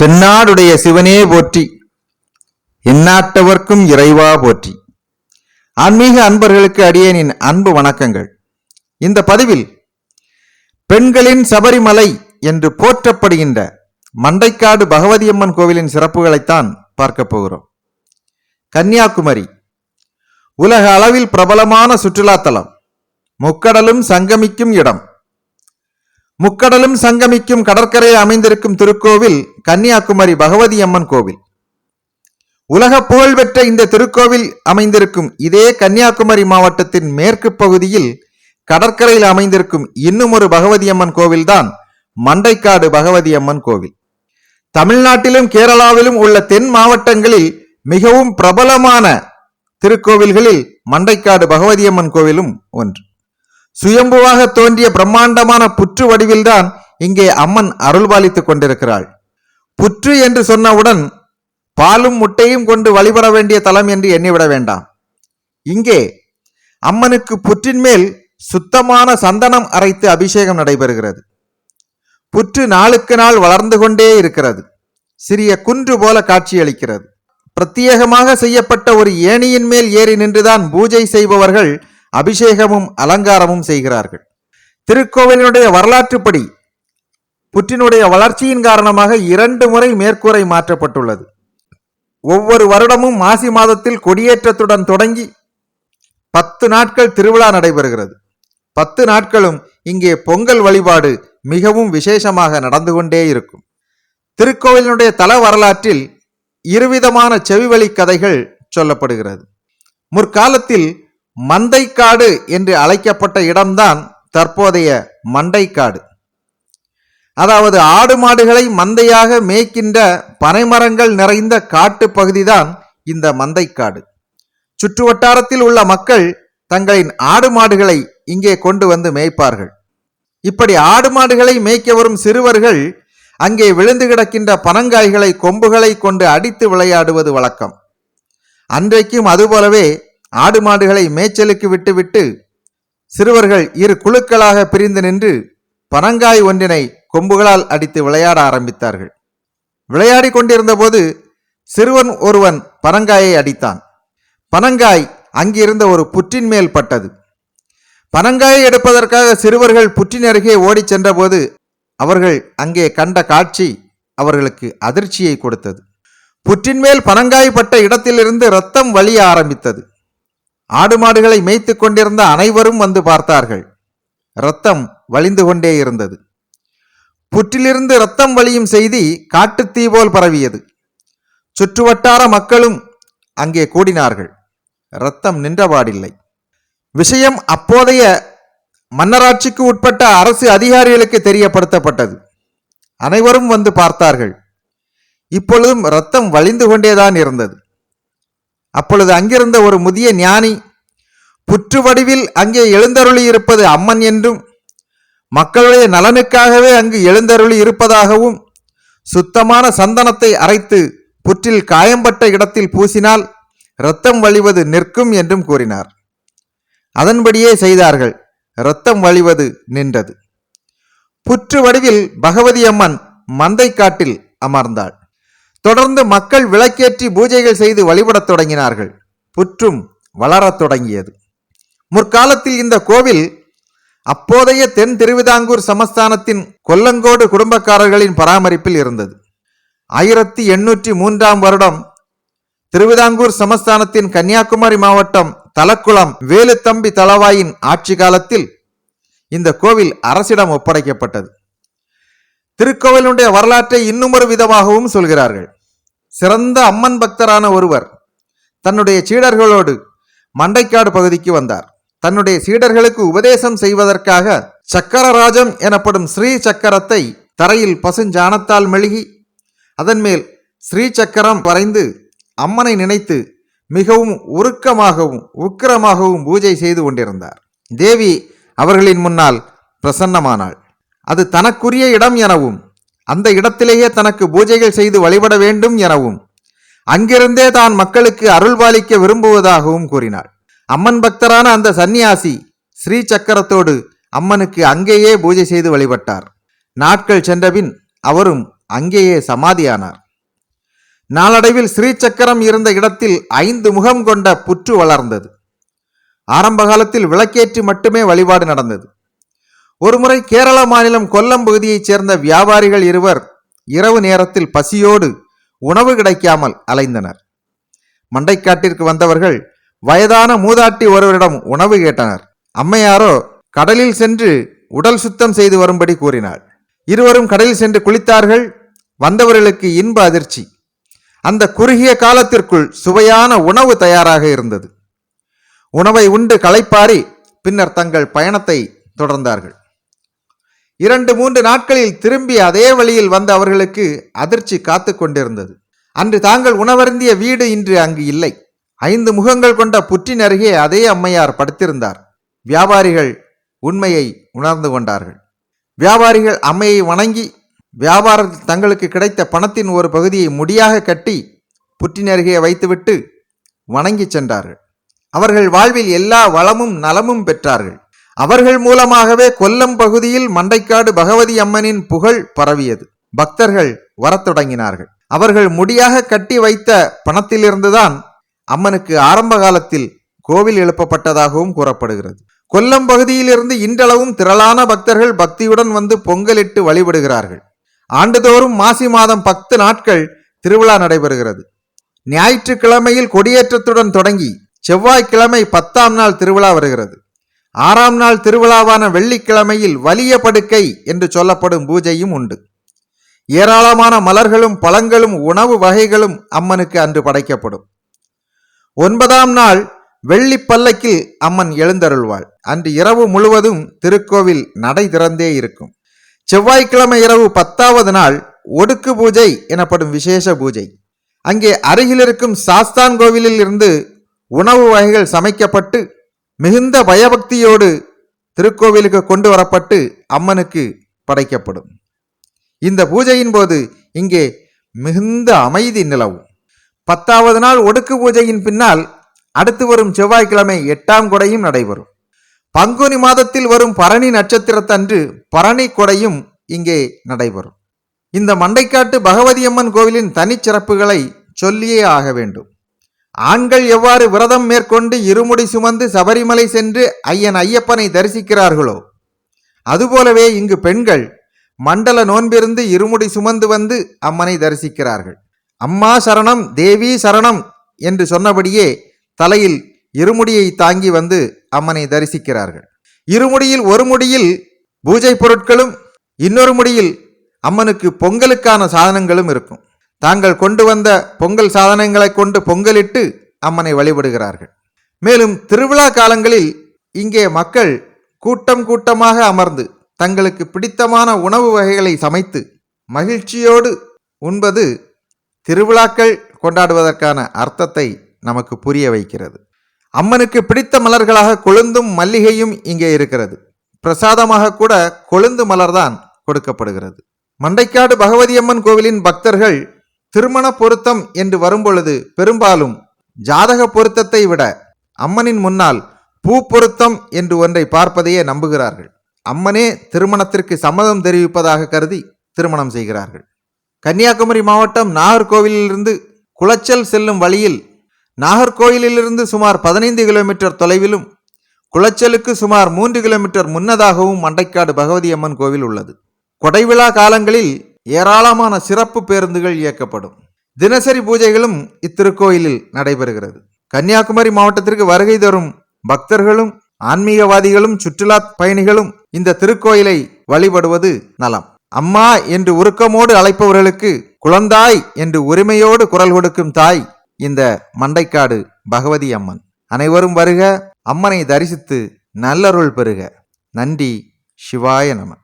தென்னாடுடைய சிவனே போற்றி எந்நாட்டவர்க்கும் இறைவா போற்றி. ஆன்மீக அன்பர்களுக்கு அடியேனின் அன்பு வணக்கங்கள். இந்த பதிவில் பெண்களின் சபரிமலை என்று போற்றப்படுகின்ற மண்டைக்காடு பகவதியம்மன் கோவிலின் சிறப்புகளைத்தான் பார்க்க போகிறோம். கன்னியாகுமரி உலக அளவில் பிரபலமான சுற்றுலாத்தலம் முக்கடலும் சங்கமிக்கும் இடம். முக்கடலும் சங்கமிக்கும் கடற்கரையில் அமைந்திருக்கும் திருக்கோவில் கன்னியாகுமரி பகவதி அம்மன் கோவில். உலக புகழ்பெற்ற இந்த திருக்கோவில் அமைந்திருக்கும் இதே கன்னியாகுமரி மாவட்டத்தின் மேற்கு பகுதியில் கடற்கரையில் அமைந்திருக்கும் இன்னும் ஒரு பகவதி அம்மன் கோவில்தான் மண்டைக்காடு பகவதி அம்மன் கோவில். தமிழ்நாட்டிலும் கேரளாவிலும் உள்ள தென் மாவட்டங்களில் மிகவும் பிரபலமான திருக்கோவில்களில் மண்டைக்காடு பகவதியம்மன் கோவிலும் ஒன்று. சுயம்புவாக தோன்றிய பிரம்மாண்டமான புற்று வடிவில்தான் இங்கே அம்மன் அருள்பாலித்துக் கொண்டிருக்கிறாள். புற்று என்று சொன்னவுடன் பாலும் முட்டையும் கொண்டு வழிபட வேண்டிய தலம் என்று எண்ணிவிட வேண்டாம். இங்கே அம்மனுக்கு புற்றின் மேல் சுத்தமான சந்தனம் அரைத்து அபிஷேகம் நடைபெறுகிறது. புற்று நாளுக்கு நாள் வளர்ந்து கொண்டே இருக்கிறது. சிறிய குன்று போல காட்சியளிக்கிறது. பிரத்யேகமாக செய்யப்பட்ட ஒரு ஏணியின் மேல் ஏறி நின்றுதான் பூஜை செய்பவர்கள் அபிஷேகமும் அலங்காரமும் செய்கிறார்கள். திருக்கோவிலினுடைய வரலாற்றுப்படி புற்றினுடைய வளர்ச்சியின் காரணமாக இரண்டு முறை மேற்கூரை மாற்றப்பட்டுள்ளது. ஒவ்வொரு வருடமும் மாசி மாதத்தில் கொடியேற்றத்துடன் தொடங்கி பத்து நாட்கள் திருவிழா நடைபெறுகிறது. பத்து நாட்களும் இங்கே பொங்கல் வழிபாடு மிகவும் விசேஷமாக நடந்து கொண்டே இருக்கும். திருக்கோவிலினுடைய தல வரலாற்றில் இருவிதமான செவிவழி கதைகள் சொல்லப்படுகிறது. முற்காலத்தில் மந்தைக்காடு என்று அழைக்கப்பட்ட இடம்தான் தற்போதைய மண்டைக்காடு அதாவது ஆடு மாடுகளை மந்தையாக மேய்க்கின்ற பனைமரங்கள் நிறைந்த காட்டு பகுதிதான் இந்த மந்தைக்காடு. சுற்றுவட்டாரத்தில் உள்ள மக்கள் தங்களின் ஆடு மாடுகளை இங்கே கொண்டு வந்து மேய்ப்பார்கள். இப்படி ஆடு மாடுகளை மேய்க்க வரும் சிறுவர்கள் அங்கே விழுந்து கிடக்கின்ற பனங்காய்களை கொம்புகளை கொண்டு அடித்து விளையாடுவது வழக்கம். அன்றைக்கும் அதுபோலவே ஆடு மாடுகளை மேய்ச்சலுக்கு விட்டுவிட்டு சிறுவர்கள் இரு குழுக்களாக பிரிந்து நின்று பனங்காய் ஒன்றினை கொம்புகளால் அடித்து விளையாட ஆரம்பித்தார்கள். விளையாடி கொண்டிருந்த போது சிறுவன் ஒருவன் பனங்காயை அடித்தான். பனங்காய் அங்கிருந்த ஒரு புற்றின் மேல் பட்டது. பனங்காயை எடுப்பதற்காக சிறுவர்கள் புற்றின் அருகே ஓடிச் சென்றபோது அவர்கள் அங்கே கண்ட காட்சி அவர்களுக்கு அதிர்ச்சியை கொடுத்தது. புற்றின் மேல் பனங்காய் பட்ட இடத்திலிருந்து ரத்தம் வழிய ஆரம்பித்தது. ஆடு மாடுகளை மேய்த்து கொண்டிருந்த அனைவரும் வந்து பார்த்தார்கள். ரத்தம் வழிந்து கொண்டே இருந்தது. புற்றிலிருந்து ரத்தம் வழியும் செய்தி காட்டுத்தீ போல் பரவியது. சுற்றுவட்டார மக்களும் அங்கே கூடினார்கள். ரத்தம் நின்றபாடில்லை. விஷயம் அப்போதைய மன்னராட்சிக்கு உட்பட்ட அரசு அதிகாரிகளுக்கு தெரியப்படுத்தப்பட்டது. அனைவரும் வந்து பார்த்தார்கள். இப்பொழுதும் ரத்தம் வழிந்து கொண்டேதான் இருந்தது. அப்பொழுது அங்கிருந்த ஒரு முதிய ஞானி புற்று வடிவில் அங்கே எழுந்தருளி இருப்பது அம்மன் என்றும் மக்களுடைய நலனுக்காகவே அங்கு எழுந்தருளி இருப்பதாகவும் சுத்தமான சந்தனத்தை அரைத்து புற்றில் காயம்பட்ட இடத்தில் பூசினால் இரத்தம் வழிவது நிற்கும் என்றும் கூறினார். அதன்படியே செய்தார்கள். இரத்தம் வழிவது நின்றது. புற்று வடிவில் பகவதி அம்மன் மந்தைக்காட்டில் அமர்ந்தாள். தொடர்ந்து மக்கள் விளக்கேற்றி பூஜைகள் செய்து வழிபடத் தொடங்கினார்கள். புற்றும் வளரத் தொடங்கியது. முற்காலத்தில் இந்த கோவில் அப்போதைய தென் திருவிதாங்கூர் சமஸ்தானத்தின் கொல்லங்கோடு குடும்பக்காரர்களின் பராமரிப்பில் இருந்தது. ஆயிரத்தி எண்ணூற்றி மூன்றாம் வருடம் திருவிதாங்கூர் சமஸ்தானத்தின் கன்னியாகுமரி மாவட்டம் தலக்குளம் வேலுத்தம்பி தளவாயின் ஆட்சி காலத்தில் இந்த கோவில் அரசிடம் ஒப்படைக்கப்பட்டது. திருக்கோவிலுடைய வரலாற்றை இன்னும் ஒரு விதமாகவும் சொல்கிறார்கள். சிறந்த அம்மன் பக்தரான ஒருவர் தன்னுடைய சீடர்களோடு மண்டைக்காடு பகுதிக்கு வந்தார். தன்னுடைய சீடர்களுக்கு உபதேசம் செய்வதற்காக சக்கரராஜம் எனப்படும் ஸ்ரீ சக்கரத்தை தரையில் பசுஞ்சாணத்தால் மெழுகி அதன் மேல் ஸ்ரீ சக்கரம் வரைந்து அம்மனை நினைத்து மிகவும் உருக்கமாகவும் உக்கிரமாகவும் பூஜை செய்து கொண்டிருந்தார். தேவி அவர்களின் முன்னால் பிரசன்னமானாள். அது தனக்குரிய இடம் எனவும் அந்த இடத்திலேயே தனக்கு பூஜைகள் செய்து வழிபட வேண்டும் எனவும் அங்கிருந்தே தான் மக்களுக்கு அருள்பாலிக்க விரும்புவதாகவும் கூறினாள். அம்மன் பக்தரான அந்த சந்நியாசி ஸ்ரீ சக்கரத்தோடு அம்மனுக்கு அங்கேயே பூஜை செய்து வழிபட்டார். நாட்கள் சென்றபின் அவரும் அங்கேயே சமாதியானார். நாளடைவில் ஸ்ரீசக்கரம் இருந்த இடத்தில் ஐந்து முகம் கொண்ட புற்று வளர்ந்தது. ஆரம்ப காலத்தில் விளக்கேற்றி மட்டுமே வழிபாடு நடந்தது. ஒருமுறை கேரள மாநிலம் கொல்லம் பகுதியைச் சேர்ந்த வியாபாரிகள் இருவர் இரவு நேரத்தில் பசியோடு உணவு கிடைக்காமல் அலைந்தனர். மண்டைக்காட்டிற்கு வந்தவர்கள் வயதான மூதாட்டி ஒருவரிடம் உணவு கேட்டனர். அம்மையாரோ கடலில் சென்று உடல் சுத்தம் செய்து வரும்படி கூறினாள் இருவரும் கடலில் சென்று குளித்தார்கள். வந்தவர்களுக்கு இன்ப அதிர்ச்சி. அந்த குறுகிய காலத்திற்குள் சுவையான உணவு தயாராக இருந்தது. உணவை உண்டு களைப்பாரி பின்னர் தங்கள் பயணத்தை தொடர்ந்தார்கள். இரண்டு மூன்று நாட்களில் திரும்பி அதே வழியில் வந்த அவர்களுக்கு அதிர்ச்சி காத்து கொண்டிருந்தது. அன்று தாங்கள் உணவருந்திய வீடு இன்று அங்கு இல்லை. ஐந்து முகங்கள் கொண்ட புற்றின் அருகே அதே அம்மையார் படுத்திருந்தார். வியாபாரிகள் உண்மையை உணர்ந்து கொண்டார்கள். வியாபாரிகள் அம்மையை வணங்கி வியாபாரத்தில் தங்களுக்கு கிடைத்த பணத்தின் ஒரு பகுதியை முடியாக கட்டி புற்றின் அருகே வைத்துவிட்டு வணங்கி சென்றார்கள். அவர்கள் வாழ்வில் எல்லா வளமும் நலமும் பெற்றார்கள். அவர்கள் மூலமாகவே கொல்லம் பகுதியில் மண்டைக்காடு பகவதி அம்மனின் புகழ் பரவியது. பக்தர்கள் வரத் தொடங்கினார்கள். அவர்கள் முடியாக கட்டி வைத்த பணத்திலிருந்துதான் அம்மனுக்கு ஆரம்ப காலத்தில் கோவில் எழுப்பப்பட்டதாகவும் கூறப்படுகிறது. கொல்லம் பகுதியிலிருந்து இன்றளவும் திரளான பக்தர்கள் பக்தியுடன் வந்து பொங்கலிட்டு வழிபடுகிறார்கள். ஆண்டுதோறும் மாசி மாதம் பத்து நாட்கள் திருவிழா நடைபெறுகிறது. ஞாயிற்றுக்கிழமையில் கொடியேற்றத்துடன் தொடங்கி செவ்வாய்க்கிழமை பத்தாம் நாள் திருவிழா வருகிறது. ஆறாம் நாள் திருவிழாவான வெள்ளிக்கிழமையில் வலிய படுக்கை என்று சொல்லப்படும் பூஜையும் உண்டு. ஏராளமான மலர்களும் பழங்களும் உணவு வகைகளும் அம்மனுக்கு அன்று படைக்கப்படும். ஒன்பதாம் நாள் வெள்ளி பல்லக்கில் அம்மன் எழுந்தருள்வாள். அன்று இரவு முழுவதும் திருக்கோவில் நடை திறந்தே இருக்கும். செவ்வாய்க்கிழமை இரவு பத்தாவது நாள் ஒடுக்கு பூஜை எனப்படும் விசேஷ பூஜை. அங்கே அருகில் இருக்கும் சாஸ்தான் கோவிலில் இருந்து உணவு வகைகள் சமைக்கப்பட்டு மிகுந்த பயபக்தியோடு திருக்கோவிலுக்கு கொண்டு வரப்பட்டு அம்மனுக்கு படைக்கப்படும். இந்த பூஜையின் போது இங்கே மிகுந்த அமைதி நிலவும். பத்தாவது நாள் ஒடுக்கு பூஜையின் பின்னால் அடுத்து வரும் செவ்வாய்க்கிழமை எட்டாம் கொடையும் நடைபெறும். பங்குனி மாதத்தில் வரும் பரணி நட்சத்திரத்தன்று பரணி கொடையும் இங்கே நடைபெறும். இந்த மண்டைக்காட்டு பகவதி அம்மன் கோவிலின் தனிச்சிறப்புகளை சொல்லியே ஆக வேண்டும். ஆண்கள் எவ்வாறு விரதம் மேற்கொண்டு இருமுடி சுமந்து சபரிமலை சென்று ஐயன் ஐயப்பனை தரிசிக்கிறார்களோ அதுபோலவே இங்கு பெண்கள் மண்டல நோன்பிருந்து இருமுடி சுமந்து வந்து அம்மனை தரிசிக்கிறார்கள். அம்மா சரணம் தேவி சரணம் என்று சொன்னபடியே தலையில் இருமுடியை தாங்கி வந்து அம்மனை தரிசிக்கிறார்கள். இருமுடியில் ஒரு முடியில் பூஜை பொருட்களும் இன்னொரு முடியில் அம்மனுக்கு பொங்கலுக்கான சாதனங்களும் இருக்கும். தாங்கள் கொண்டு வந்த பொங்கல் சாதனங்களை கொண்டு பொங்கலிட்டு அம்மனை வழிபடுகிறார்கள். மேலும் திருவிழா காலங்களில் இங்கே மக்கள் கூட்டம் கூட்டமாக அமர்ந்து தங்களுக்கு பிடித்தமான உணவு வகைகளை சமைத்து மகிழ்ச்சியோடு உண்பது திருவிழாக்கள் கொண்டாடுவதற்கான அர்த்தத்தை நமக்கு புரிய வைக்கிறது. அம்மனுக்கு பிடித்த மலர்களாக கொழுந்தும் மல்லிகையும் இங்கே இருக்கிறது. பிரசாதமாக கூட கொழுந்து மலர்தான் கொடுக்கப்படுகிறது. மண்டைக்காடு பகவதி அம்மன் கோவிலின் பக்தர்கள் திருமண பொருத்தம் என்று வரும்பொழுது பெரும்பாலும் ஜாதக பொருத்தத்தை விட அம்மனின் முன்னால் பூ பொருத்தம் என்று ஒன்றை பார்ப்பதையே நம்புகிறார்கள். அம்மனே திருமணத்திற்கு சம்மதம் தெரிவிப்பதாக கருதி திருமணம் செய்கிறார்கள். கன்னியாகுமரி மாவட்டம் நாகர்கோவிலிருந்து குளச்சல் செல்லும் வழியில் நாகர்கோயிலிலிருந்து சுமார் பதினைந்து கிலோமீட்டர் தொலைவிலும் குளச்சலுக்கு சுமார் மூன்று கிலோமீட்டர் முன்னதாகவும் மண்டைக்காடு பகவதி அம்மன் கோவில் உள்ளது. கொடைவிழா காலங்களில் ஏராளமான சிறப்பு பேருந்துகள் இயக்கப்படும். தினசரி பூஜைகளும் இத்திருக்கோயிலில் நடைபெறுகிறது. கன்னியாகுமரி மாவட்டத்திற்கு வருகை தரும் பக்தர்களும் ஆன்மீகவாதிகளும் சுற்றுலா பயணிகளும் இந்த திருக்கோயிலை வழிபடுவது நலம். அம்மா என்று உருக்கமோடு அழைப்பவர்களுக்கு குழந்தாய் என்று உரிமையோடு குரல் கொடுக்கும் தாய் இந்த மண்டைக்காடு பகவதி அம்மன். அனைவரும் வருக அம்மனை தரிசித்து நல்லருள் பெறுக. நன்றி சிவாய நமன்